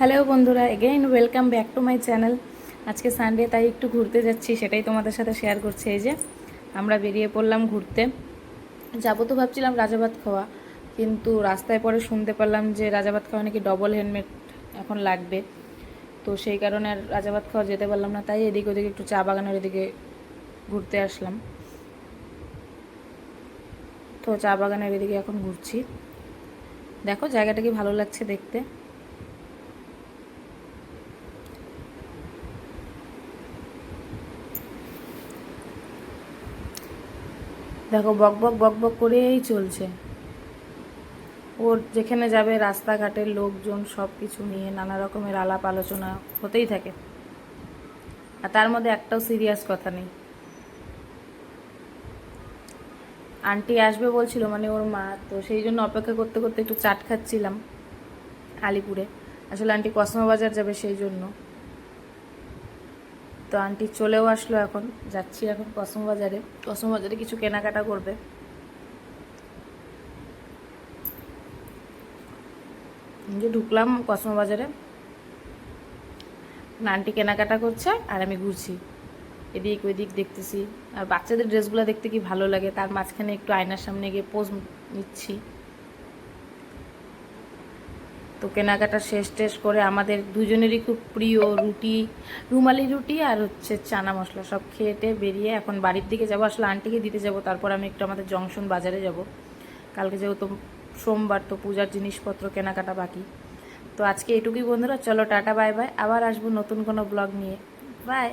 Hello বন্ধুরা again welcome back to my channel আজকে Sunday তাই একটু ঘুরতে যাচ্ছি, সেটাই তোমাদের সাথে শেয়ার করছি। এই যে, আমরা বেরিয়ে পড়লাম ঘুরতে। যাব তো ভাবছিলাম রাজাবাদ খাওয়া, কিন্তু রাস্তায় পরে শুনতে পারলাম যে রাজাবাদ খাওয়া নাকি ডবল হেলমেট এখন লাগবে। তো সেই কারণে আর রাজাবাদ খাওয়া যেতে পারলাম না, তাই এদিক ওদিকে একটু চা বাগানের এদিকে ঘুরতে আসলাম। তো চা বাগানের এদিকে এখন ঘুরছি। দেখো, জায়গাটা কি ভালো লাগছে দেখতে। দেখো, বক বক বক বক করেই চলছে। ওর যেখানে যাবে রাস্তাঘাটের লোকজন সব কিছু নিয়ে নানা রকমের আলাপ আলোচনা হতেই থাকে। আর তার মধ্যে একটাও সিরিয়াস কথা নেই। আন্টি আসবে বলছিল মানে ওর মা, তো সেই জন্য অপেক্ষা করতে করতে একটু চাট খাচ্ছিলাম আলিপুরে। আসলে আন্টি কসমো বাজার যাবে সেই জন্য। তো আন্টি চলেও আসলো এখন। যাচ্ছি এখন কসম বাজারে কসম বাজারে কিছু কেনাকাটা করবে। যে ঢুকলাম কসমো বাজারে আন্টি কেনাকাটা করছে আর আমি ঘুরছি। এদিক ওইদিক দেখতেছি। আর বাচ্চাদের ড্রেসগুলো দেখতে কি ভালো লাগে? তার মাঝখানে একটু আয়নার সামনে গিয়ে পোজ নিচ্ছি। তো কেনাকাটা শেষ টেস করে আমাদের দুজনেরই খুব প্রিয় রুটি, রুমালি রুটি আর হচ্ছে চানা মশলা সব খেয়েটে বেরিয়ে এখন বাড়ির দিকে যাব। আসলে আন্টিকে দিতে যাব, তারপর আমি একটু আমাদের জংশন বাজারে যাব। কালকে যেহেতু সোমবার, তো পূজার জিনিসপত্র কেনাকাটা বাকি। তো আজকে এটুকুই বন্ধুরা, চলো টাটা, বাই বাই। আবার আসব নতুন কোনো ব্লগ নিয়ে। বাই।